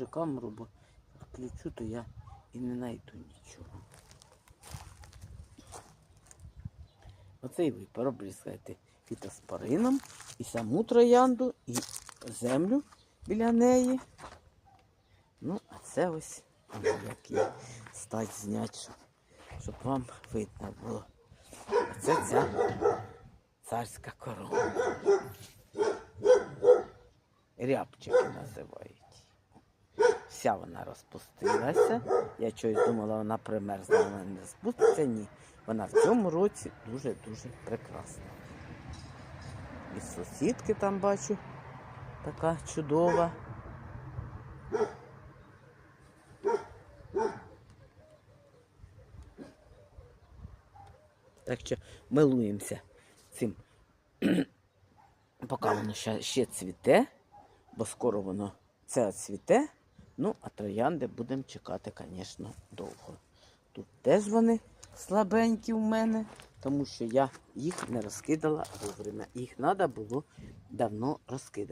вже камеру, бо включу, то я і не знайду нічого. Оцей ви пробрізкаєте фітоспорином і саму троянду, і землю біля неї. Ну, а це ось а, як її стать зняти, щоб, вам видно було. Оце ця царська корона. Рябчики називають. Вся вона розпустилася. Я чогось думала, вона примерзла, вона не спуститься. Ні. Вона в цьому році дуже-дуже прекрасна. І сусідки там бачу така чудова. Так що милуємося цим, поки воно ще, ще цвіте, бо скоро воно це цвіте. Ну, а троянди будемо чекати, звісно, довго. Тут теж вони слабенькі в мене, тому що я їх не розкидала вовремя. Їх треба було давно розкидати.